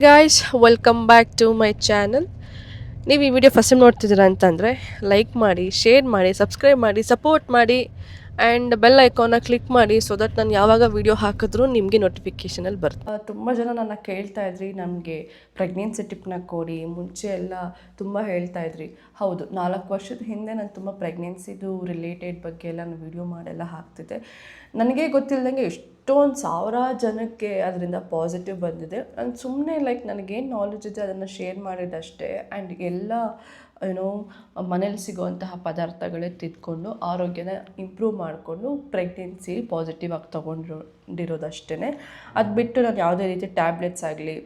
Guys welcome back to my channel ನೀವು ಈ video first time ನೋಡ್ತಿದ್ದೀರಾ ಅಂತಂದರೆ ಲೈಕ್ ಮಾಡಿ ಶೇರ್ ಮಾಡಿ ಸಬ್ಸ್ಕ್ರೈಬ್ ಮಾಡಿ ಸಪೋರ್ಟ್ ಮಾಡಿ. ಆ್ಯಂಡ್ ಬೆಲ್ ಐಕಾನ್ನ ಕ್ಲಿಕ್ ಮಾಡಿ ಸೊ ದಟ್ ನಾನು ಯಾವಾಗ ವೀಡಿಯೋ ಹಾಕಿದ್ರು ನಿಮಗೆ ನೋಟಿಫಿಕೇಷನಲ್ಲಿ ಬರುತ್ತೆ. ತುಂಬ ಜನ ನನ್ನ ಕೇಳ್ತಾ ಇದ್ರಿ, ನಮಗೆ ಪ್ರೆಗ್ನೆನ್ಸಿ ಟಿಪ್ನ ಕೊಡಿ, ಮುಂಚೆ ಎಲ್ಲ ತುಂಬ ಹೇಳ್ತಾ ಇದ್ರಿ. ಹೌದು, ನಾಲ್ಕು ವರ್ಷದ ಹಿಂದೆ ನಾನು ತುಂಬ ಪ್ರೆಗ್ನೆನ್ಸಿದು ರಿಲೇಟೆಡ್ ಬಗ್ಗೆ ಎಲ್ಲ ನಾನು ವಿಡಿಯೋ ಮಾಡೆಲ್ಲ ಹಾಕ್ತಿದ್ದೆ. ನನಗೆ ಗೊತ್ತಿಲ್ಲದಂಗೆ ಎಷ್ಟೊಂದು ಸಾವಿರ ಜನಕ್ಕೆ ಅದರಿಂದ ಪಾಸಿಟಿವ್ ಬಂದಿದೆ. ನಾನು ಸುಮ್ಮನೆ ಲೈಕ್ ನನಗೇನು ನಾಲೆಜ್ ಇದೆ ಅದನ್ನು ಶೇರ್ ಮಾಡಿದ್ದಷ್ಟೇ. ಆ್ಯಂಡ್ ಎಲ್ಲ ಏನೋ ಮನೇಲಿ ಸಿಗುವಂತಹ ಪದಾರ್ಥಗಳೇ ತಿದ್ಕೊಂಡು ಆರೋಗ್ಯನ ಇಂಪ್ರೂವ್ ಮಾಡಿಕೊಂಡು ಪ್ರೆಗ್ನೆನ್ಸಿ ಪಾಸಿಟಿವ್ ಆಗಿ ತೊಗೊಂಡಿರೋದಷ್ಟೇ ಅದು ಬಿಟ್ಟು ನಾನು ಯಾವುದೇ ರೀತಿ ಟ್ಯಾಬ್ಲೆಟ್ಸ್ ಆಗಲಿ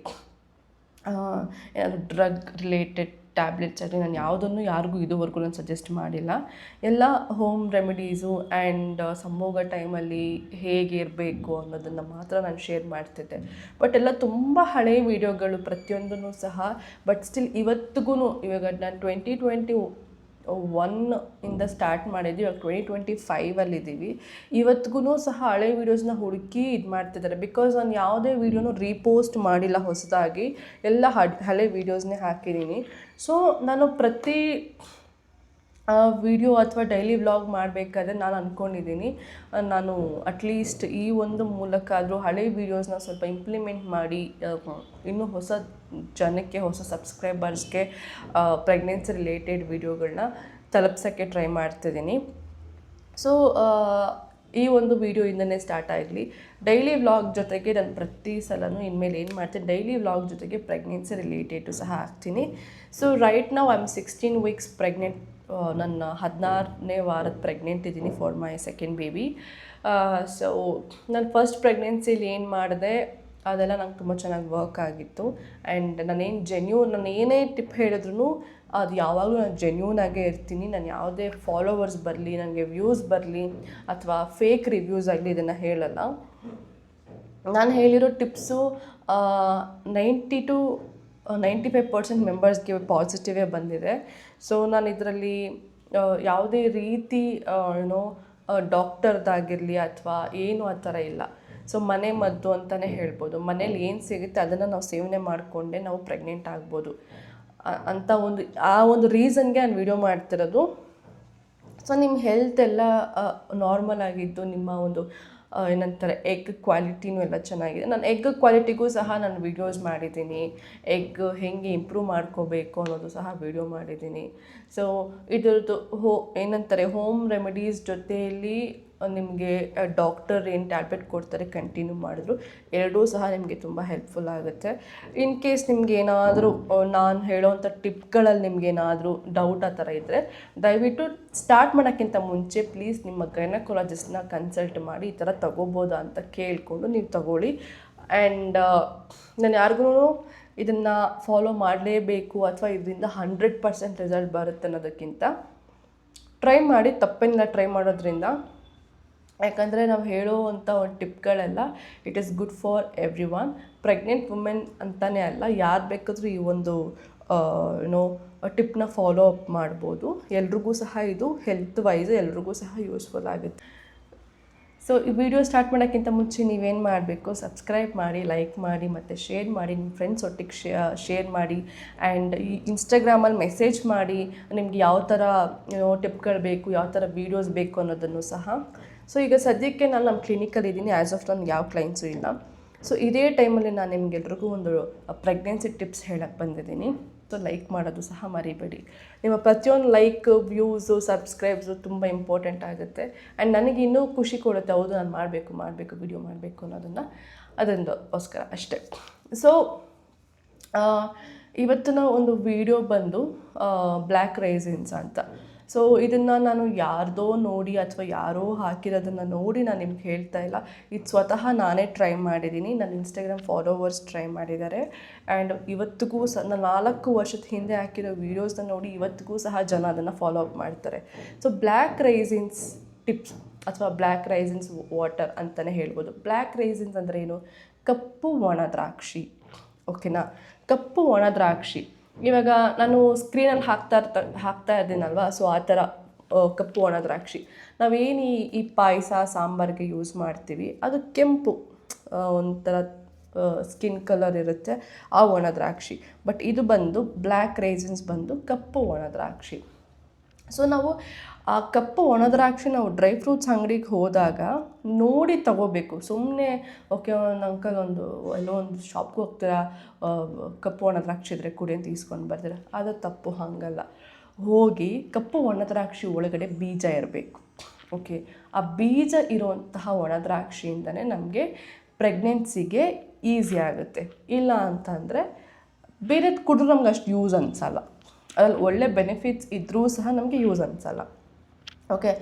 ಏನಾದರೂ ಡ್ರಗ್ ರಿಲೇಟೆಡ್ ಟ್ಯಾಬ್ಲೆಟ್ಸ್ ಆಗಲಿ ನಾನು ಯಾವುದನ್ನು ಯಾರಿಗೂ ಇದುವರೆಗೂ ನಾನು ಸಜೆಸ್ಟ್ ಮಾಡಿಲ್ಲ. ಎಲ್ಲ ಹೋಮ್ ರೆಮಿಡೀಸು ಆ್ಯಂಡ್ ಸಮೋಗ ಟೈಮಲ್ಲಿ ಹೇಗೆ ಇರಬೇಕು ಅನ್ನೋದನ್ನು ಮಾತ್ರ ನಾನು ಶೇರ್ ಮಾಡ್ತಿದ್ದೆ. ಬಟ್ ಎಲ್ಲ ತುಂಬ ಹಳೆಯ ವೀಡಿಯೋಗಳು ಪ್ರತಿಯೊಂದೂ ಸಹ ಬಟ್ ಸ್ಟಿಲ್ ಇವತ್ತಿಗೂ ಇವಾಗ ನಾನು ಟ್ವೆಂಟಿ ಟ್ವೆಂಟಿ ಒನ್ ಇಂದ ಸ್ಟಾರ್ಟ್ ಮಾಡಿದ್ವಿ. ಇವಾಗ ಟ್ವೆಂಟಿ ಟ್ವೆಂಟಿ ಫೈವಲ್ಲಿದ್ದೀವಿ ಇವತ್ತಿಗೂ ಸಹ ಹಳೆ ವೀಡಿಯೋಸ್ನ ಹುಡುಕಿ ಇದು ಮಾಡ್ತಿದ್ದಾರೆ ಬಿಕಾಸ್ ನಾನು ಯಾವುದೇ ವೀಡಿಯೋನು ರೀಪೋಸ್ಟ್ ಮಾಡಿಲ್ಲ ಹೊಸದಾಗಿ. ಎಲ್ಲ ಹಳೆ ವೀಡಿಯೋಸ್ನೇ ಹಾಕಿದ್ದೀನಿ ಸೊ ನಾನು ಪ್ರತಿ ವಿಡಿಯೋ ಅಥವಾ ಡೈಲಿ ವ್ಲಾಗ್ ಮಾಡಬೇಕಾದ್ರೆ ನಾನು ಅಂದ್ಕೊಂಡಿದ್ದೀನಿ ನಾನು ಅಟ್ಲೀಸ್ಟ್ ಈ ಒಂದು ಮೂಲಕ ಆದರೂ ಹಳೆ ವೀಡಿಯೋಸ್ನ ಸ್ವಲ್ಪ ಇಂಪ್ಲಿಮೆಂಟ್ ಮಾಡಿ ಇನ್ನೂ ಹೊಸ ಜನಕ್ಕೆ, ಹೊಸ ಸಬ್ಸ್ಕ್ರೈಬರ್ಸ್ಗೆ ಪ್ರೆಗ್ನೆನ್ಸಿ ರಿಲೇಟೆಡ್ ವೀಡಿಯೋಗಳನ್ನ ತಲುಪ್ಸೋಕ್ಕೆ ಟ್ರೈ ಮಾಡ್ತಿದ್ದೀನಿ. ಸೊ ಈ ಒಂದು ವಿಡಿಯೋ ಇಂದನೇ ಸ್ಟಾರ್ಟ್ ಆಗಲಿ. ಡೈಲಿ ವ್ಲಾಗ್ ಜೊತೆಗೆ ನಾನು ಪ್ರತಿ ಸಲನೂ ಇನ್ಮೇಲೆ ಏನು ಮಾಡ್ತೀನಿ ಡೈಲಿ ವ್ಲಾಗ್ ಜೊತೆಗೆ ಪ್ರೆಗ್ನೆನ್ಸಿ ರಿಲೇಟೆಡು ಸಹ ಹಾಕ್ತೀನಿ. ಸೊ ರೈಟ್ ನಾವು I am sixteen weeks pregnant ನನ್ನ ಹದಿನಾರನೇ ವಾರದ ಪ್ರೆಗ್ನೆಂಟ್ ಇದ್ದೀನಿ for my second baby so ನಾನು ಫಸ್ಟ್ ಪ್ರೆಗ್ನೆನ್ಸಿಲಿ ಏನು ಮಾಡಿದೆ, ಅದೆಲ್ಲ ನಂಗೆ ತುಂಬ ಚೆನ್ನಾಗಿ ವರ್ಕ್ ಆಗಿತ್ತು. ಆ್ಯಂಡ್ ನಾನೇನು ಜೆನ್ಯೂನ್ ನಾನು ಏನೇ ಟಿಪ್ ಹೇಳಿದ್ರು ಅದು ಯಾವಾಗಲೂ ನಾನು ಜೆನ್ಯೂನ್ ಆಗೇ ಇರ್ತೀನಿ, ನಾನು ಯಾವುದೇ ಫಾಲೋವರ್ಸ್ ಬರಲಿ ನನಗೆ ವ್ಯೂಸ್ ಬರಲಿ ಅಥವಾ ಫೇಕ್ ರಿವ್ಯೂಸ್ ಆಗಲಿ ಇದನ್ನು ಹೇಳಲ್ಲ. ನಾನು ಹೇಳಿರೋ tips ninety to ninety five percent ಮೆಂಬರ್ಸ್ಗೆ ಪಾಸಿಟಿವೇ ಬಂದಿದೆ. ಸೊ ನಾನು ಇದರಲ್ಲಿ ಯಾವುದೇ ರೀತಿ ಏನೋ ಡಾಕ್ಟರ್ದಾಗಿರಲಿ ಅಥವಾ ಏನು ಆ ಥರ ಇಲ್ಲ. ಸೊ ಮನೆ ಮದ್ದು ಅಂತಲೇ ಹೇಳ್ಬೋದು. ಮನೇಲಿ ಏನು ಸಿಗುತ್ತೆ ಅದನ್ನು ನಾವು ಸೇವನೆ ಮಾಡಿಕೊಂಡೇ ನಾವು ಪ್ರೆಗ್ನೆಂಟ್ ಆಗ್ಬೋದು. ಅಂತ ಒಂದು, ಆ ಒಂದು ರೀಸನ್ಗೆ ನಾನು ವಿಡಿಯೋ ಮಾಡ್ತಿರೋದು. ಸೊ ನಿಮ್ಮ ಹೆಲ್ತ್ ಎಲ್ಲ ನಾರ್ಮಲ್ ಆಗಿದ್ದು, ನಿಮ್ಮ ಒಂದು ಏನಂತಾರೆ ಎಗ್ ಕ್ವಾಲಿಟಿನೂ ಎಲ್ಲ ಚೆನ್ನಾಗಿದೆ. ನಾನು ಎಗ್ ಕ್ವಾಲಿಟಿಗೂ ಸಹ ನಾನು ವಿಡಿಯೋಸ್ ಮಾಡಿದ್ದೀನಿ. ಎಗ್ ಹೆಂಗೆ ಇಂಪ್ರೂವ್ ಮಾಡ್ಕೋಬೇಕು ಅನ್ನೋದು ಸಹ ವಿಡಿಯೋ ಮಾಡಿದ್ದೀನಿ. ಸೊ ಇದರದ್ದು ಹೋ, ಏನಂತಾರೆ ಹೋಮ್ ರೆಮಿಡೀಸ್ ಜೊತೆಯಲ್ಲಿ ನಿಮಗೆ ಡಾಕ್ಟರ್ ಏನು ಟ್ಯಾಬ್ಲೆಟ್ ಕೊಡ್ತಾರೆ ಕಂಟಿನ್ಯೂ ಮಾಡಿದ್ರು. ಎರಡೂ ಸಹ ನಿಮಗೆ ತುಂಬ ಹೆಲ್ಪ್ಫುಲ್ ಆಗುತ್ತೆ. ಇನ್ ಕೇಸ್ ನಿಮ್ಗೆ ಏನಾದರೂ ನಾನು ಹೇಳೋವಂಥ ಟಿಪ್ಗಳಲ್ಲಿ ನಿಮ್ಗೆ ಏನಾದರೂ ಡೌಟ್ ಆ ಥರ ಇದ್ದರೆ ದಯವಿಟ್ಟು ಸ್ಟಾರ್ಟ್ ಮಾಡೋಕ್ಕಿಂತ ಮುಂಚೆ ಪ್ಲೀಸ್ ನಿಮ್ಮ ಗೈನಕೊಲಾಜಿಸ್ಟ್ನ ಕನ್ಸಲ್ಟ್ ಮಾಡಿ ಈ ಥರ ತಗೋಬೋದಾ ಅಂತ ಕೇಳಿಕೊಂಡು ನೀವು ತಗೊಳ್ಳಿ. ಆ್ಯಂಡ್ ನಾನು ಯಾರಿಗೂ ಇದನ್ನು ಫಾಲೋ ಮಾಡಲೇಬೇಕು ಅಥವಾ ಇದರಿಂದ ಹಂಡ್ರೆಡ್ ಪರ್ಸೆಂಟ್ ರಿಸಲ್ಟ್ ಬರುತ್ತೆ ಅನ್ನೋದಕ್ಕಿಂತ ಟ್ರೈ ಮಾಡಿ ತಪ್ಪೇನಿಲ್ಲ ಟ್ರೈ ಮಾಡೋದ್ರಿಂದ. ಯಾಕಂದರೆ ನಾವು ಹೇಳುವಂಥ ಒಂದು ಟಿಪ್ಗಳೆಲ್ಲ it is good for everyone pregnant women ಅಂತಲೇ ಅಲ್ಲ, ಯಾರು ಬೇಕಾದರೂ ಈ ಒಂದು ಏನೋ ಟಿಪ್ನ ಫಾಲೋ ಅಪ್ ಮಾಡ್ಬೋದು. ಎಲ್ರಿಗೂ ಸಹ ಇದು ಹೆಲ್ತ್ ವೈಸ್ ಎಲ್ರಿಗೂ ಸಹ ಯೂಸ್ಫುಲ್ ಆಗುತ್ತೆ. ಸೊ ಈ ವಿಡಿಯೋ ಸ್ಟಾರ್ಟ್ ಮಾಡೋಕ್ಕಿಂತ ಮುಂಚೆ ನೀವೇನು ಮಾಡಬೇಕು ಸಬ್ಸ್ಕ್ರೈಬ್ ಮಾಡಿ ಲೈಕ್ ಮಾಡಿ, ಮತ್ತು ಶೇರ್ ಮಾಡಿ ನಿಮ್ಮ ಫ್ರೆಂಡ್ಸ್ ಒಟ್ಟಿಗೆ ಶೇರ್ ಮಾಡಿ ಆ್ಯಂಡ್ ಈ ಇನ್ಸ್ಟಾಗ್ರಾಮಲ್ಲಿ ಮೆಸೇಜ್ ಮಾಡಿ, ನಿಮ್ಗೆ ಯಾವ ಥರ ಟಿಪ್ಗಳು ಬೇಕು, ಯಾವ ಥರ ವೀಡಿಯೋಸ್ ಬೇಕು ಅನ್ನೋದನ್ನು ಸಹ ಸೊ ಈಗ ಸದ್ಯಕ್ಕೆ ನಾನು ನಮ್ಮ ಕ್ಲಿನಿಕಲ್ಲಿ ಇದ್ದೀನಿ. ಆ್ಯಸ್ ಆಫ್ ನಾನು ಯಾವ ಕ್ಲೈಂಟ್ಸು ಇಲ್ಲ. ಸೊ ಇದೇ ಟೈಮಲ್ಲಿ ನಾನು ನಿಮಗೆಲ್ರಿಗೂ ಒಂದು ಪ್ರೆಗ್ನೆನ್ಸಿ ಟಿಪ್ಸ್ ಹೇಳಕ್ಕೆ ಬಂದಿದ್ದೀನಿ. ಸೊ ಲೈಕ್ ಮಾಡೋದು ಸಹ ಮರಿಬೇಡಿ. ನಿಮ್ಮ ಪ್ರತಿಯೊಂದು ಲೈಕ್ ವ್ಯೂಸು ಸಬ್ಸ್ಕ್ರೈಬ್ಸು ತುಂಬ ಇಂಪಾರ್ಟೆಂಟ್ ಆಗುತ್ತೆ. ಆ್ಯಂಡ್ ನನಗೆ ಇನ್ನೂ ಖುಷಿ ಕೊಡುತ್ತೆ, ಹೌದು, ನಾನು ಮಾಡಬೇಕು ಮಾಡಬೇಕು ವಿಡಿಯೋ ಮಾಡಬೇಕು ಅನ್ನೋದನ್ನು. ಅದೊಂದಕ್ಕೋಸ್ಕರ ಅಷ್ಟೇ. ಸೊ ಇವತ್ತಿನ ಒಂದು ವಿಡಿಯೋ ಬಂದು ಬ್ಲ್ಯಾಕ್ ರೈಸಿನ್ಸ್ ಅಂತ. ಸೊ ಇದನ್ನು ನಾನು ಯಾರ್ದೋ ನೋಡಿ ಅಥವಾ ಯಾರೋ ಹಾಕಿರೋದನ್ನು ನೋಡಿ ನಾನು ನಿಮ್ಗೆ ಹೇಳ್ತಾ ಇಲ್ಲ. ಇದು ಸ್ವತಃ ನಾನೇ ಟ್ರೈ ಮಾಡಿದ್ದೀನಿ ನನ್ನ ಇನ್ಸ್ಟಾಗ್ರಾಮ್ ಫಾಲೋವರ್ಸ್ ಟ್ರೈ ಮಾಡಿದ್ದಾರೆ. ಆ್ಯಂಡ್ ಇವತ್ತಿಗೂ ಸಹ ನಾನು ನಾಲ್ಕು ವರ್ಷದ ಹಿಂದೆ ಹಾಕಿರೋ ವೀಡಿಯೋಸ್ನ ನೋಡಿ ಇವತ್ತಿಗೂ ಸಹ ಜನ ಅದನ್ನು ಫಾಲೋ ಅಪ್ ಮಾಡ್ತಾರೆ. ಸೊ ಬ್ಲ್ಯಾಕ್ ರೈಸಿನ್ಸ್ ಟಿಪ್ಸ್ ಅಥವಾ ಬ್ಲ್ಯಾಕ್ ರೈಸಿನ್ಸ್ ವಾಟರ್ ಅಂತಲೇ ಹೇಳ್ಬೋದು. ಬ್ಲ್ಯಾಕ್ ರೈಸಿನ್ಸ್ ಅಂದರೆ ಏನು? ಕಪ್ಪು ಒಣ ದ್ರಾಕ್ಷಿ. ಓಕೆನಾ ಕಪ್ಪು ಒಣ ದ್ರಾಕ್ಷಿ. ಇವಾಗ ನಾನು ಸ್ಕ್ರೀನಲ್ಲಿ ಹಾಕ್ತಾ ಇರ್ತ, ಹಾಕ್ತಾ ಇದ್ದೀನಲ್ವ ಸೊ ಆ ಥರ ಕಪ್ಪು ಒಣ ದ್ರಾಕ್ಷಿ. ನಾವೇನು ಈ ಈ ಪಾಯಸ, ಸಾಂಬಾರಿಗೆ ಯೂಸ್ ಮಾಡ್ತೀವಿ? ಅದು ಕೆಂಪು ಒಂಥರ ಸ್ಕಿನ್ ಕಲರ್ ಇರುತ್ತೆ, ಆ ಒಣ ದ್ರಾಕ್ಷಿ. ಬಟ್ ಇದು ಬಂದು ಬ್ಲ್ಯಾಕ್ ರೈಸಿನ್ಸ್ ಬಂದು ಕಪ್ಪು ಒಣ ದ್ರಾಕ್ಷಿ. ಸೊ ನಾವು, ಆ ಕಪ್ಪು ಒಣದ್ರಾಕ್ಷಿ ನಾವು ಡ್ರೈ ಫ್ರೂಟ್ಸ್ ಅಂಗಡಿಗೆ ಹೋದಾಗ ನೋಡಿ ತಗೋಬೇಕು. ಸುಮ್ಮನೆ ಓಕೆ, ಒಂದು ಅಂಕಲ್ ಒಂದು, ಎಲ್ಲೋ ಒಂದು ಶಾಪ್ಗೆ ಹೋಗ್ತೀರಾ ಕಪ್ಪು ಒಣದ್ರಾಕ್ಷಿ ಇದ್ರೆ ಕುಡಿ ಅಂತ ಇಸ್ಕೊಂಡು ಬರ್ತೀರಾ? ಅದು ತಪ್ಪು, ಹಾಗಲ್ಲ. ಹೋಗಿ ಕಪ್ಪು ಒಣದ್ರಾಕ್ಷಿ ಒಳಗಡೆ ಬೀಜ ಇರಬೇಕು. ಓಕೆ, ಆ ಬೀಜ ಇರುವಂತಹ ಒಣದ್ರಾಕ್ಷಿಯಿಂದನೇ ನಮಗೆ ಪ್ರೆಗ್ನೆನ್ಸಿಗೆ ಈಸಿ ಆಗುತ್ತೆ. ಇಲ್ಲ ಅಂತಂದರೆ ಬೇರೆದು ಕುಡಿದ್ರೆ ನಮ್ಗೆ ಅಷ್ಟು ಯೂಸ್ ಅನಿಸಲ್ಲ. ಅದ್ರಲ್ಲಿ ಒಳ್ಳೆ ಬೆನಿಫಿಟ್ಸ್ ಇದ್ದರೂ ಸಹ ನಮಗೆ ಯೂಸ್ ಅನಿಸಲ್ಲ. ಓಕೆ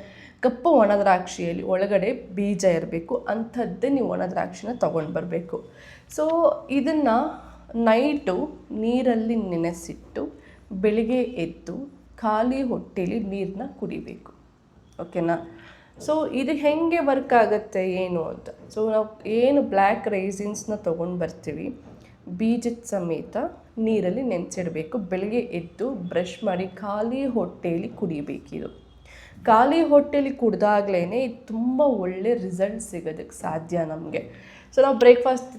ಕಪ್ಪು ಒಣದ್ರಾಕ್ಷಿಯಲ್ಲಿ ಒಳಗಡೆ ಬೀಜ ಇರಬೇಕು, ಅಂಥದ್ದೇ ನೀವು ಒಣದ್ರಾಕ್ಷಿನ ತೊಗೊಂಡು ಬರಬೇಕು. ಸೊ ಇದನ್ನು ನೈಟು ನೀರಲ್ಲಿ ನೆನೆಸಿಟ್ಟು ಬೆಳಿಗ್ಗೆ ಎದ್ದು ಖಾಲಿ ಹೊಟ್ಟೆಲಿ ನೀರನ್ನ ಕುಡಿಬೇಕು. ಓಕೆನಾ ಸೊ ಇದು ಹೆಂಗೆ ವರ್ಕ್ ಆಗುತ್ತೆ ಏನು ಅಂತ? ಸೊ ನಾವು ಏನು ಬ್ಲ್ಯಾಕ್ ರೈಸಿನ್ಸ್ನ ತೊಗೊಂಡು ಬರ್ತೀವಿ? ಬೀಜದ ಸಮೇತ ನೀರಲ್ಲಿ ನೆನೆಸಿಡಬೇಕು. ಬೆಳಗ್ಗೆ ಎದ್ದು ಬ್ರಷ್ ಮಾಡಿ ಖಾಲಿ ಹೊಟ್ಟೆಯಲ್ಲಿ ಕುಡಿಬೇಕಿದು ಖಾಲಿ ಹೊಟ್ಟೆಯಲ್ಲಿ ಕುಡ್ದಾಗ್ಲೇ ಇದು ತುಂಬ ಒಳ್ಳೆ ರಿಸಲ್ಟ್ ಸಿಗೋದಕ್ಕೆ ಸಾಧ್ಯ ನಮಗೆ. ಸೊ, ನಾವು ಬ್ರೇಕ್ಫಾಸ್ಟ್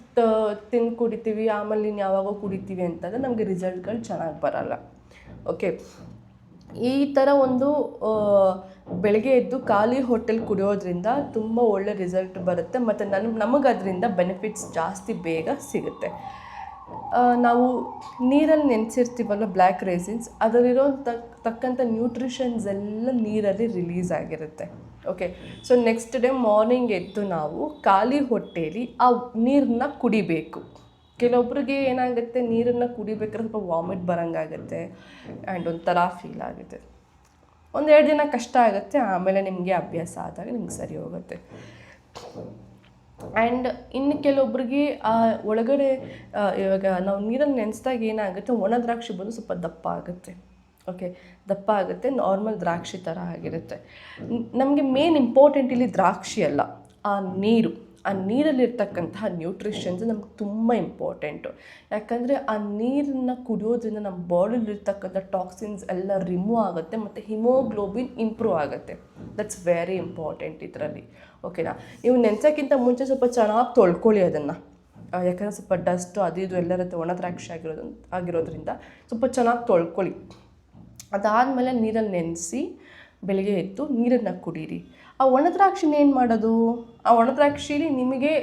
ತಿಂದು ಕುಡಿತೀವಿ, ಆಮೇಲೆ ಇನ್ನು ಯಾವಾಗ ಕುಡಿತೀವಿ ಅಂತಂದರೆ ನಮಗೆ ರಿಸಲ್ಟ್ಗಳು ಚೆನ್ನಾಗಿ ಬರಲ್ಲ. ಓಕೆ? ಈ ಥರ ಒಂದು ಬೆಳಗ್ಗೆ ಎದ್ದು ಖಾಲಿ ಹೋಟೆಲ್ ಕುಡಿಯೋದ್ರಿಂದ ತುಂಬ ಒಳ್ಳೆ ರಿಸಲ್ಟ್ ಬರುತ್ತೆ. ಮತ್ತು ನನ್ನ ನಮಗೆ ಬೆನಿಫಿಟ್ಸ್ ಜಾಸ್ತಿ ಬೇಗ ಸಿಗುತ್ತೆ. ನಾವು ನೀರಲ್ಲಿ ನೆನೆಸಿರ್ತೀವಲ್ಲ ಬ್ಲ್ಯಾಕ್ ರೇಸಿನ್ಸ್ ಅದರಲ್ಲಿರೋ ತಕ್ ತಕ್ಕಂಥ ನ್ಯೂಟ್ರಿಷನ್ಸ್ ಎಲ್ಲ ನೀರಲ್ಲಿ ರಿಲೀಸ್ ಆಗಿರುತ್ತೆ. Okay so next day morning ಎದ್ದು ನಾವು ಖಾಲಿ ಹೊಟ್ಟೆಯಲ್ಲಿ ಆ ನೀರನ್ನ ಕುಡಿಬೇಕು. ಕೆಲವೊಬ್ರಿಗೆ ಏನಾಗುತ್ತೆ, ನೀರನ್ನು ಕುಡಿಬೇಕಾದ್ರೆ ಸ್ವಲ್ಪ ವಾಮಿಟ್ ಬರೋಂಗಾಗುತ್ತೆ ಆ್ಯಂಡ್ ಒಂಥರ ಫೀಲ್ ಆಗುತ್ತೆ. ಒಂದೆರಡು ದಿನ ಕಷ್ಟ ಆಗುತ್ತೆ, ಆಮೇಲೆ ನಿಮಗೆ ಅಭ್ಯಾಸ ಆದಾಗ ನಿಮ್ಗೆ ಸರಿ ಹೋಗುತ್ತೆ. ಆ್ಯಂಡ್ ಇನ್ನು ಕೆಲವೊಬ್ರಿಗೆ, ಆ, ಒಳಗಡೆ ಇವಾಗ ನಾವು ನೀರಲ್ಲಿ ನೆನೆಸಿದಾಗ ಏನಾಗುತ್ತೆ, ಒಣ ದ್ರಾಕ್ಷಿ ಬಂದು ಸ್ವಲ್ಪ ದಪ್ಪ ಆಗುತ್ತೆ. ಓಕೆ ದಪ್ಪ ಆಗುತ್ತೆ ನಾರ್ಮಲ್ ದ್ರಾಕ್ಷಿ ಥರ ಆಗಿರುತ್ತೆ. ನಮಗೆ ಮೇನ್ ಇಂಪಾರ್ಟೆಂಟ್ ಇಲ್ಲಿ ದ್ರಾಕ್ಷಿ ಅಲ್ಲ, ಆ ನೀರು. ಆ ನೀರಲ್ಲಿರ್ತಕ್ಕಂತಹ ನ್ಯೂಟ್ರಿಷನ್ಸ್ ನಮ್ಗೆ ತುಂಬ ಇಂಪಾರ್ಟೆಂಟು ಯಾಕಂದರೆ ಆ ನೀರನ್ನ ಕುಡಿಯೋದ್ರಿಂದ ನಮ್ಮ ಬಾಡಿಲಿರ್ತಕ್ಕಂಥ ಟಾಕ್ಸಿನ್ಸ್ ಎಲ್ಲ ರಿಮೂವ್ ಆಗುತ್ತೆ ಮತ್ತು ಹಿಮೋಗ್ಲೋಬಿನ್ ಇಂಪ್ರೂವ್ ಆಗುತ್ತೆ. ದಟ್ಸ್ ವೆರಿ ಇಂಪಾರ್ಟೆಂಟ್ ಇದರಲ್ಲಿ. ಓಕೆನಾ ನೀವು ನೆನೆಸೋಕ್ಕಿಂತ ಮುಂಚೆ ಸ್ವಲ್ಪ ಚೆನ್ನಾಗಿ ತೊಳ್ಕೊಳ್ಳಿ ಅದನ್ನು. ಯಾಕಂದರೆ ಸ್ವಲ್ಪ ಡಸ್ಟು ಅದು ಇದು ಎಲ್ಲ ಇರುತ್ತೆ ಒಣ ದ್ರಾಕ್ಷಿ ಆಗಿರೋದು, ಆಗಿರೋದ್ರಿಂದ ಸ್ವಲ್ಪ ಚೆನ್ನಾಗಿ ತೊಳ್ಕೊಳ್ಳಿ. ಅದಾದಮೇಲೆ ನೀರಲ್ಲಿ ನೆನೆಸಿ ಬೆಳಗ್ಗೆ ಎದ್ದು ನೀರನ್ನು ಕುಡೀರಿ. ಆ ಒಣದ್ರಾಕ್ಷಿನ ಏನು ಮಾಡೋದು? ಆ ಒಣದ್ರಾಕ್ಷಿಲಿ ನಿಮಗೆ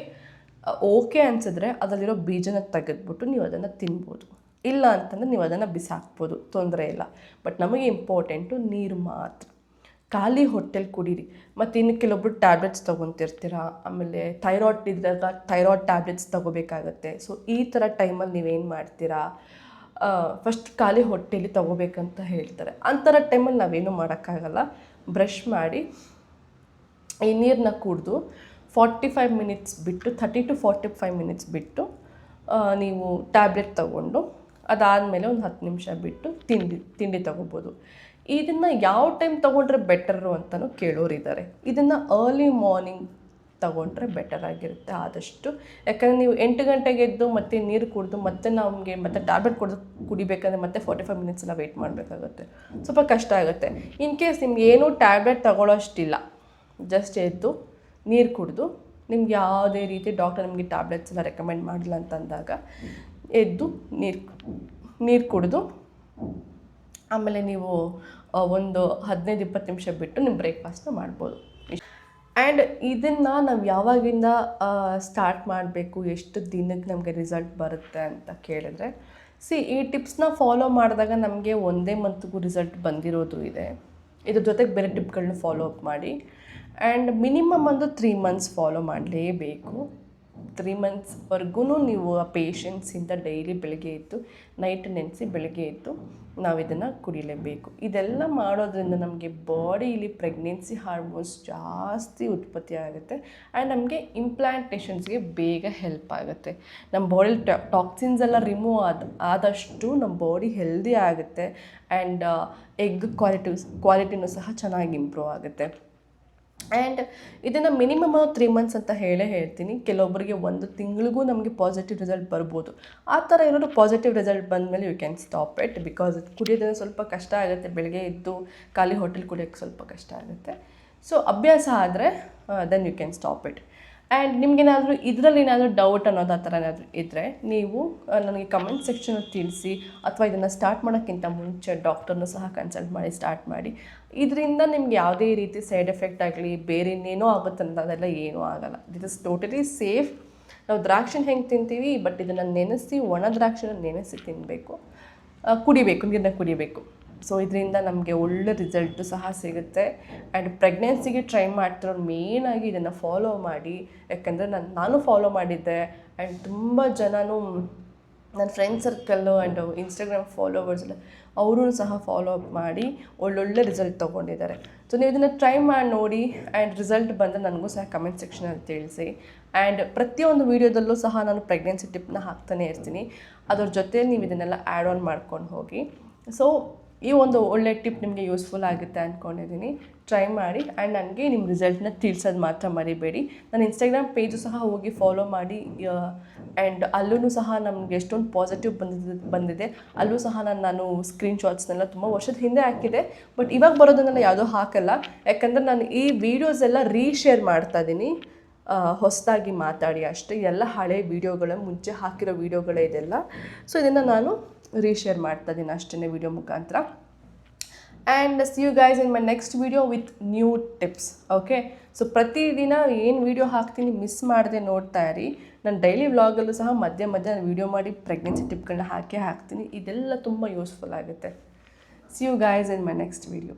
ಓಕೆ ಅನಿಸಿದ್ರೆ ಅದರಲ್ಲಿರೋ ಬೀಜನ ತೆಗೆದ್ಬಿಟ್ಟು ನೀವು ಅದನ್ನು ತಿನ್ಬೋದು. ಇಲ್ಲ ಅಂತಂದರೆ ನೀವು ಅದನ್ನು ಬಿಸಾಕ್ಬೋದು. ತೊಂದರೆ ಇಲ್ಲ. ಬಟ್ ನಮಗೆ ಇಂಪಾರ್ಟೆಂಟು ನೀರು ಮಾತ್ರ. ಖಾಲಿ ಹೊಟ್ಟೆಲಿ ಕುಡೀರಿ. ಮತ್ತು ಇನ್ನು ಕೆಲವೊಬ್ರು ಟ್ಯಾಬ್ಲೆಟ್ಸ್ ತೊಗೊತಿರ್ತೀರ? ಆಮೇಲೆ ಥೈರಾಯ್ಡ್ ಇದ್ದಾಗ ಥೈರಾಯ್ಡ್ ಟ್ಯಾಬ್ಲೆಟ್ಸ್ ತೊಗೋಬೇಕಾಗತ್ತೆ. ಸೊ ಈ ಥರ ಟೈಮಲ್ಲಿ ನೀವೇನು ಮಾಡ್ತೀರಾ? ಫಸ್ಟ್ ಖಾಲಿ ಹೊಟ್ಟೆಲಿ ತಗೋಬೇಕಂತ ಹೇಳ್ತಾರೆ. ಅಂಥರ ಟೈಮಲ್ಲಿ ನಾವೇನು ಮಾಡೋಕ್ಕಾಗಲ್ಲ. ಬ್ರಷ್ ಮಾಡಿ, ಈ ನೀರನ್ನ ಕುಡಿದು ಫಾರ್ಟಿ ಫೈವ್ ಮಿನಿಟ್ಸ್ ಬಿಟ್ಟು thirty to forty five minutes ಬಿಟ್ಟು ನೀವು ಟ್ಯಾಬ್ಲೆಟ್ ತೊಗೊಂಡು, ಅದಾದಮೇಲೆ ಒಂದು ಹತ್ತು ನಿಮಿಷ ಬಿಟ್ಟು ತಿಂಡಿ ತಿಂಡಿ ತಗೋಬೋದು. ಇದನ್ನು ಯಾವ ಟೈಮ್ ತೊಗೊಂಡ್ರೆ ಬೆಟರು ಅಂತಲೂ ಕೇಳೋರಿದ್ದಾರೆ. ಇದನ್ನು ಅರ್ಲಿ ಮಾರ್ನಿಂಗ್ ತಗೊಂಡ್ರೆ ಬೆಟರ್ ಆಗಿರುತ್ತೆ ಆದಷ್ಟು. ಯಾಕಂದರೆ ನೀವು ಎಂಟು ಗಂಟೆಗೆ ಎದ್ದು ಮತ್ತೆ ನೀರು ಕುಡಿದು ಮತ್ತೆ ನಮಗೆ ಮತ್ತೆ ಟ್ಯಾಬ್ಲೆಟ್ ಕುಡಿದು ಕುಡಿಬೇಕಂದ್ರೆ ಮತ್ತೆ ಫೋರ್ಟಿ ಫೈವ್ ಮಿನಿಟ್ಸ್ ಎಲ್ಲ ವೆಯ್ಟ್ ಮಾಡಬೇಕಾಗುತ್ತೆ. ಸ್ವಲ್ಪ ಕಷ್ಟ ಆಗುತ್ತೆ. ಇನ್ ಕೇಸ್ ನಿಮ್ಗೆ ಏನೂ ಟ್ಯಾಬ್ಲೆಟ್ ತಗೊಳ್ಳೋಷ್ಟಿಲ್ಲ ಜಸ್ಟ್ ಎದ್ದು ನೀರು ಕುಡಿದು ನಿಮ್ಗೆ ಯಾವುದೇ ರೀತಿ ಡಾಕ್ಟರ್ ನಿಮಗೆ ಟ್ಯಾಬ್ಲೆಟ್ಸ್ ಎಲ್ಲ ರೆಕಮೆಂಡ್ ಮಾಡಿಲ್ಲ ಅಂತಂದಾಗ ಎದ್ದು ನೀರು ನೀರು ಕುಡಿದು ಆಮೇಲೆ ನೀವು ಒಂದು ಹದಿನೈದು ಇಪ್ಪತ್ತು ನಿಮಿಷ ಬಿಟ್ಟು ನಿಮ್ಮ ಬ್ರೇಕ್ಫಾಸ್ಟ್ನ ಮಾಡ್ಬೋದು. ಆ್ಯಂಡ್ ಇದನ್ನು ನಾವು ಯಾವಾಗಿಂದ ಸ್ಟಾರ್ಟ್ ಮಾಡಬೇಕು, ಎಷ್ಟು ದಿನಕ್ಕೆ ನಮಗೆ ರಿಸಲ್ಟ್ ಬರುತ್ತೆ ಅಂತ ಕೇಳಿದ್ರೆ ಸಿ ಈ ಟಿಪ್ಸ್ನ ಫಾಲೋ ಮಾಡಿದಾಗ ನಮಗೆ ಒಂದೇ ಮಂತ್ಗೂ ರಿಸಲ್ಟ್ ಬಂದಿರೋದು ಇದೆ. ಇದ್ರ ಜೊತೆಗೆ ಬೇರೆ ಟಿಪ್ಗಳನ್ನ ಫಾಲೋ ಅಪ್ ಮಾಡಿ. ಆ್ಯಂಡ್ ಮಿನಿಮಮ್ ಒಂದು ತ್ರೀ ಮಂತ್ಸ್ ಫಾಲೋ ಮಾಡಲೇಬೇಕು. ತ್ರೀ ಮಂತ್ಸ್ವರೆಗೂ ನೀವು ಆ ಪೇಷನ್ಸಿಂದ ಡೈಲಿ ಬೆಳಗ್ಗೆ ಎದ್ದು ನೈಟ್ ನೆನೆಸಿ ಬೆಳಗ್ಗೆ ಎದ್ದು ನಾವು ಇದನ್ನು ಕುಡಿಲೇಬೇಕು. ಇದೆಲ್ಲ ಮಾಡೋದ್ರಿಂದ ನಮಗೆ ಬಾಡಿಲಿ ಪ್ರೆಗ್ನೆನ್ಸಿ ಹಾರ್ಮೋನ್ಸ್ ಜಾಸ್ತಿ ಉತ್ಪತ್ತಿ ಆಗುತ್ತೆ ಆ್ಯಂಡ್ ನಮಗೆ ಇಂಪ್ಲಾಂಟೇಷನ್ಸ್ಗೆ ಬೇಗ ಹೆಲ್ಪ್ ಆಗುತ್ತೆ. ನಮ್ಮ ಬಾಡಿಲಿ ಟಾಕ್ಸಿನ್ಸ್ ಎಲ್ಲ ರಿಮೂವ್ ಆದ ಆದಷ್ಟು ನಮ್ಮ ಬಾಡಿ ಹೆಲ್ದಿ ಆಗುತ್ತೆ ಆ್ಯಂಡ್ ಎಗ್ ಕ್ವಾಲಿಟಿ ಕ್ವಾಲಿಟಿನೂ ಸಹ ಚೆನ್ನಾಗಿ ಇಂಪ್ರೂವ್ ಆಗುತ್ತೆ. ಆ್ಯಂಡ್ ಇದನ್ನು ಮಿನಿಮಮ್ ತ್ರೀ ಮಂತ್ಸ್ ಅಂತ ಹೇಳೇ ಹೇಳ್ತೀನಿ. ಕೆಲವೊಬ್ಬರಿಗೆ ಒಂದು ತಿಂಗಳಿಗೂ ನಮಗೆ ಪಾಸಿಟಿವ್ ರಿಸಲ್ಟ್ ಬರ್ಬೋದು. ಆ ಥರ ಏನಾದ್ರು ಪಾಸಿಟಿವ್ ರಿಸಲ್ಟ್ ಬಂದಮೇಲೆ you can stop it because ಇದು ಕುಡಿಯೋದನ್ನು ಸ್ವಲ್ಪ ಕಷ್ಟ ಆಗುತ್ತೆ. ಬೆಳಗ್ಗೆ ಎದ್ದು ಖಾಲಿ ಹೋಟೆಲ್ ಕುಡಿಯೋಕ್ಕೆ ಸ್ವಲ್ಪ ಕಷ್ಟ ಆಗುತ್ತೆ. ಸೊ ಅಭ್ಯಾಸ ಆದರೆ then you can stop it and ನಿಮಗೇನಾದರೂ ಇದರಲ್ಲಿ ಏನಾದರೂ ಡೌಟ್ ಅನ್ನೋದು ಆ ಥರ ಏನಾದರೂ ಇದ್ದರೆ ನೀವು ನನಗೆ ಕಮೆಂಟ್ ಸೆಕ್ಷನಲ್ಲಿ ತಿಳಿಸಿ ಅಥವಾ ಇದನ್ನು ಸ್ಟಾರ್ಟ್ ಮಾಡೋಕ್ಕಿಂತ ಮುಂಚೆ ಡಾಕ್ಟರ್ನು ಸಹ ಕನ್ಸಲ್ಟ್ ಮಾಡಿ ಸ್ಟಾರ್ಟ್ ಮಾಡಿ. ಇದರಿಂದ ನಿಮ್ಗೆ ಯಾವುದೇ ರೀತಿ ಸೈಡ್ ಎಫೆಕ್ಟ್ ಆಗಲಿ, ಬೇರೆ ಇನ್ನೇನೋ ಆಗುತ್ತೆ ಅನ್ನೋದೆಲ್ಲ ಏನೂ ಆಗಲ್ಲ. ದಿಸ್ ಇಸ್ ಟೋಟಲಿ ಸೇಫ್ ನಾವು ದ್ರಾಕ್ಷಿನ ಹೆಂಗೆ ತಿಂತೀವಿ ಬಟ್ ಇದನ್ನು ನೆನೆಸಿ, ಒಣ ದ್ರಾಕ್ಷಿನ ನೆನೆಸಿ ತಿನ್ನಬೇಕು ಕುಡಿಬೇಕು ನೀರನ್ನ ಕುಡಿಬೇಕು. ಸೊ ಇದರಿಂದ ನಮಗೆ ಒಳ್ಳೆ ರಿಸಲ್ಟು ಸಹ ಸಿಗುತ್ತೆ. ಆ್ಯಂಡ್ ಪ್ರೆಗ್ನೆನ್ಸಿಗೆ ಟ್ರೈ ಮಾಡ್ತಿರೋರು ಮೇಯ್ನಾಗಿ ಇದನ್ನು ಫಾಲೋ ಮಾಡಿ. ಯಾಕೆಂದರೆ ನಾನು ನಾನು ಫಾಲೋ ಮಾಡಿದ್ದೆ. ಆ್ಯಂಡ್ ತುಂಬ ಜನನೂ ನನ್ನ friend circle and Instagram followers ಅವರು ಸಹ ಫಾಲೋ ಅಪ್ ಮಾಡಿ ಒಳ್ಳೊಳ್ಳೆ ರಿಸಲ್ಟ್ ತೊಗೊಂಡಿದ್ದಾರೆ. ಸೊ ನೀವು ಇದನ್ನು ಟ್ರೈ ಮಾಡಿ ನೋಡಿ. ಆ್ಯಂಡ್ ರಿಸಲ್ಟ್ ಬಂದರೆ ನನಗೂ ಸಹ ಕಮೆಂಟ್ ಸೆಕ್ಷನಲ್ಲಿ ತಿಳಿಸಿ. ಆ್ಯಂಡ್ ಪ್ರತಿಯೊಂದು ವೀಡಿಯೋದಲ್ಲೂ ಸಹ ನಾನು ಪ್ರೆಗ್ನೆನ್ಸಿ ಟಿಪ್ನ ಹಾಕ್ತಾನೆ ಇರ್ತೀನಿ. ಅದ್ರ ಜೊತೆ ನೀವು ಇದನ್ನೆಲ್ಲ ಆ್ಯಡ್ ಆನ್ ಮಾಡ್ಕೊಂಡು ಹೋಗಿ. ಸೊ ಈ ಒಂದು ಒಳ್ಳೆ ಟಿಪ್ ನಿಮಗೆ ಯೂಸ್ಫುಲ್ ಆಗುತ್ತೆ ಅಂದ್ಕೊಂಡಿದ್ದೀನಿ ಟ್ರೈ ಮಾಡಿ ಆ್ಯಂಡ್ ನನಗೆ ನಿಮ್ಮ ರಿಸಲ್ಟ್ನ ತಿಳಿಸೋದು ಮಾತ್ರ ಮರಿಬೇಡಿ. ನನ್ನ ಇನ್ಸ್ಟಾಗ್ರಾಮ್ ಪೇಜು ಸಹ ಹೋಗಿ ಫಾಲೋ ಮಾಡಿ ಆ್ಯಂಡ್ ಅಲ್ಲೂ ಸಹ ನಮಗೆ ಎಷ್ಟೊಂದು ಪಾಸಿಟಿವ್ ಬಂದಿದೆ ಬಂದಿದೆ. ಅಲ್ಲೂ ಸಹ ನಾನು ನಾನು ಸ್ಕ್ರೀನ್ಶಾಟ್ಸ್ನೆಲ್ಲ ತುಂಬ ವರ್ಷದ ಹಿಂದೆ ಹಾಕಿದೆ. ಬಟ್ ಇವಾಗ ಬರೋದನ್ನೆಲ್ಲ ಯಾವುದೂ ಹಾಕಲ್ಲ. ಯಾಕಂದರೆ ನಾನು ಈ ವೀಡಿಯೋಸ್ ಎಲ್ಲ ರೀಶೇರ್ ಮಾಡ್ತಾ ಇದ್ದೀನಿ ಹೊಸದಾಗಿ ಮಾತಾಡಿ ಅಷ್ಟೇ. ಎಲ್ಲ ಹಳೆ ವೀಡಿಯೋಗಳ ಮುಂಚೆ ಹಾಕಿರೋ ವೀಡಿಯೋಗಳೇ ಇದೆಲ್ಲ. ಸೊ ಇದನ್ನು ನಾನು ರೀಶೇರ್ ಮಾಡ್ತಾ ಇದ್ದೀನಿ ಅಷ್ಟೇ ವೀಡಿಯೋ ಮುಖಾಂತರ. And see you guys in my next video with new tips okay so ಪ್ರತಿದಿನ ಏನು ವೀಡಿಯೋ ಹಾಕ್ತೀನಿ ಮಿಸ್ ಮಾಡದೆ ನೋಡ್ತಾ ಇರಿ. ನಾನು ಡೈಲಿ ವ್ಲಾಗಲ್ಲೂ ಸಹ ಮಧ್ಯೆ ಮಧ್ಯ ವೀಡಿಯೋ ಮಾಡಿ ಪ್ರೆಗ್ನೆನ್ಸಿ ಟಿಪ್ಗಳನ್ನ ಹಾಕಿ ಹಾಕ್ತೀನಿ. ಇದೆಲ್ಲ ತುಂಬ ಯೂಸ್ಫುಲ್ ಆಗುತ್ತೆ. See you guys in my next video